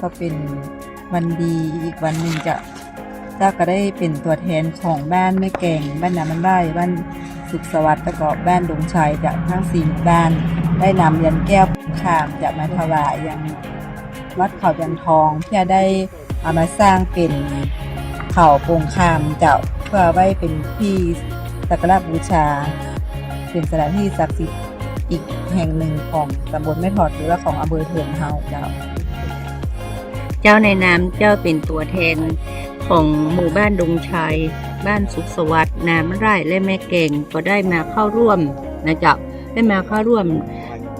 ก็เป็นวันดีอีกวันหนึ่งจะเจ้าก็ได้เป็นตัวแทนของบ้านแม่แก่งบ้านนามันไร่บ้านสุขสวัสดิ์แล้วก็บ้านดงชัยจากทั้งสี่หมู่บ้านได้นำยันแก้วขามจะมาถวายยังวัดเขายันทองเพื่อได้เอามาสร้างเป็นเขาปงคามจ้าเพื่อไว้เป็นที่สักการะบูชา เป็นสถานที่ศักดิ์สิทธิ์อีกแห่งหนึ่งของตำบลแม่ถอดหรือว่าของอำเภอเถินเฮาเจ้า จ้าในนามเจ้าเป็นตัวแทนของหมู่บ้านดงชัย บ้านสุขสวัสดิ์นามไร่และแม่เก่งก็ได้มาเข้าร่วมนะจ๊ะได้มาเข้าร่วม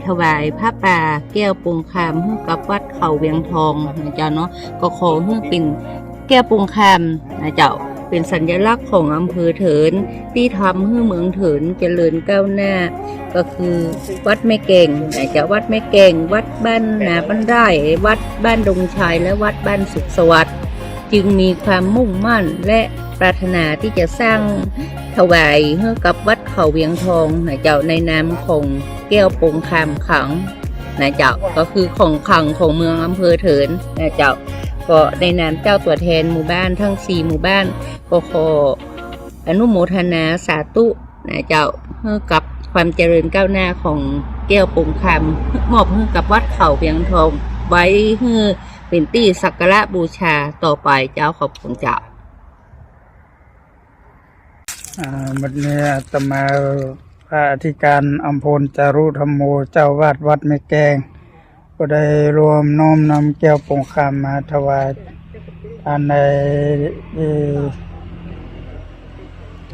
ถวายผ้าป่าแก้วปงคามให้กับวัดเขาเวียงทองนะจ๊ะเนาะก็ขอให้เป็นแก้วปงคามนะจ๊ะ เป็นสัญลักษณ์ของอำเภอเถินที่ทำให้เมืองเถินเจริญก้าวหน้า ก็คือวัดแม่เก่งนะจะวัดแม่เก่ง วัดบ้านนาบ้านไร่วัดบ้านดงชัยและวัดบ้านสุขสวัสดิ์จึงมีความมุ่งมั่นและปรารถนาที่จะสร้างถวายให้กับวัดเขาเวียงทองนะเจ้าในนามของแก้วปงคามขังนะเจ้าก็คือของขังของเมืองอำเภอเถินนะเจ้า ก็ในนามเจ้าตัวแทนหมู่บ้านทั้งสี่หมู่บ้านก็ขออนุโมทนาสาธุนะเจ้าให้กับความเจริญก้าวหน้าของแก้วปงคำมอบให้กับวัดเขาเพียงทองไว้ให้เป็นที่สักการะบูชาต่อไปเจ้าขอบคุณเจ้าอ่าวันนี้อาตมาพระอธิการอัมพลจารุธรรมโมเจ้าวาดวัดแม่แกง ก็ได้รวมน้อมนำแก้วปงคำมาถวายทานใน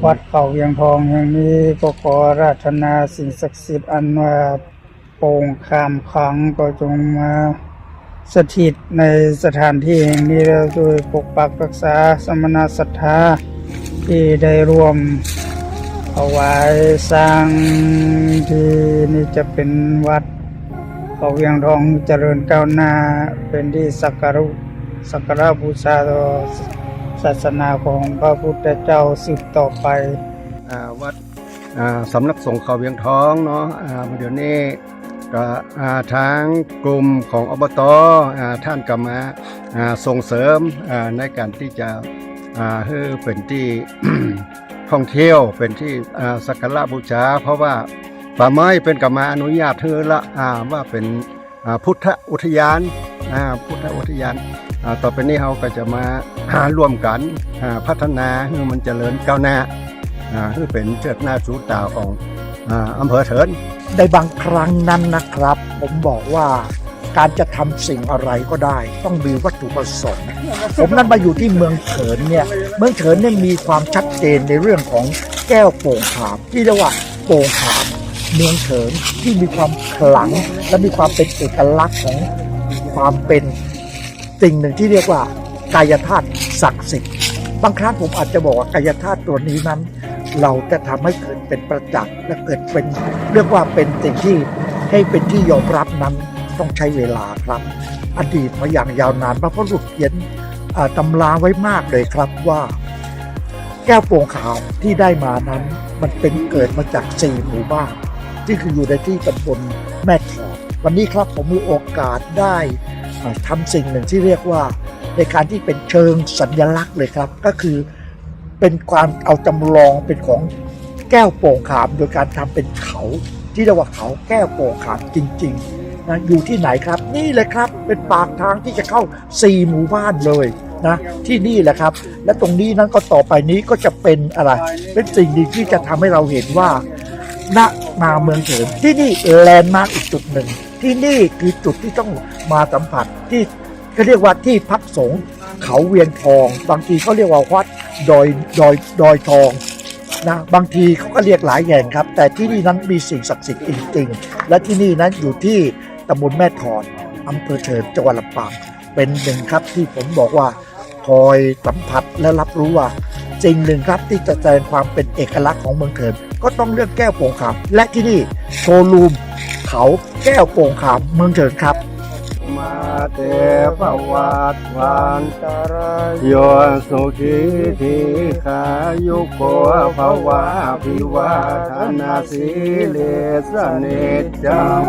วัดเขาเวียงทองแห่งนี้ก็ขอราธนาสิ่งศักดิ์สิทธิ์อันว่าโป่งคามขังก็จงมาสถิตในสถานที่แห่งนี้แล้วโดยปกปักรักษาสมณศรัทธาที่ได้ร่วมเอาไว้สร้างที่นี่จะเป็นวัด เขาเวียงทองเจริญก้าวหน้าเป็นที่สักการะสักการะบูชาต่อศาสนาของพระพุทธเจ้าสืบต่อไปอวัดสำนักสงฆ์เขาเวียงทองเนาะอ่าเดี๋ยวนี้ก็ทางกลุ่มของอบตอท่านก็มาส่งเสริมในการที่จะให้เป็นที่ท่องเที่ยวเป็นที่สักการะบูชา เพราะว่า ป่าไม้เป็นกรรมาอนุญาตเธอละอ่าว่าเป็นพุทธอุทยานอ่าพุทธอุทยานอ่าต่อไปนี้เราก็จะมาร่วมกันอ่าพัฒนาให้มันเจริญก้าวหน้าอ่าคือเป็นเชิดหน้าชูตาของอ่าอำเภอเถินในบางครั้งนั้นนะครับ ผมบอกว่าการจะทำสิ่งอะไรก็ได้ ต้องมีวัตถุประสงค์ผมนั้นมาอยู่ที่เมืองเถินเนี่ยเมืองเถินเนี่ยมีความชัดเจนในเรื่องของแก้วโป่งขามที่เรียกว่าโป่งขาม เมืองเถินที่มีความขลัง และมีความเป็นเอกลักษณ์ของความเป็นสิ่งหนึ่งที่เรียกว่ากายธาตุศักดิ์สิทธิ์บางครั้งผมอาจจะบอกว่ากายธาตุตัวนี้นั้น เราจะทำให้เกิดเป็นประจักษ์และเกิดเป็นเรียกว่าเป็นสิ่งที่ให้เป็นที่ยอมรับนั้นต้องใช้เวลาครับ อดีตมาอย่างยาวนานพระพุทธรูปเขียนตำราไว้มากเลยครับว่า แก้วโป่งขาวที่ได้มานั้น มันเป็นเกิดมาจากสี่หมู่บ้าน ที่คืออยู่ในที่ตำบลแม่ถอดวันนี้ครับผมมีโอกาสได้ทำสิ่งหนึ่งที่เรียกว่าในการที่เป็นเชิงสัญลักษณ์เลยครับ ก็คือเป็นความเอาจำลองเป็นของแก้วโป่งขาม โดยการทำเป็นเขาที่เรียกว่าเขาแก้วโป่งขามจริงๆนะอยู่ที่ไหนครับ นี่เลยครับเป็นปากทางที่จะเข้าสี่หมู่บ้านเลยนะที่นี่แหละครับ และตรงนี้นั้นก็ต่อไปนี้ก็จะเป็นอะไร เป็นสิ่งดีที่จะทำให้เราเห็นว่า ณนาเมืองเถินที่นี่แลนด์มาร์กอีกจุดหนึ่ง ที่นี่คือจุดที่ต้องมาสัมผัสที่ก็เรียกว่าที่พักสงฆ์เขาเวียนทอง บางทีเขาเรียกว่าวัดดอยดอยดอยทองนะบางทีเขาก็เรียกหลายแห่งครับ แต่ที่นี่นั้นมีสิ่งศักดิ์สิทธิ์จริงๆ และที่นี่นั้นอยู่ที่ตำบลแม่ถอนอำเภอเถินจังหวัดลำปางเป็นหนึ่งครับที่ผมบอกว่าคอยสัมผัสและรับรู้ว่า สิ่งหนึ่งครับที่จะแสดงความเป็นเอกลักษณ์ของเมืองเถินก็ต้องเลือกแก้วโป่งขามและที่นี่โชว์รูมเขาแก้วโป่งขามเมืองเถินครับมาเตภวัตวันตรายโยสุขีทีขายุโกภวะพิวาทนาสีเลสเนจัง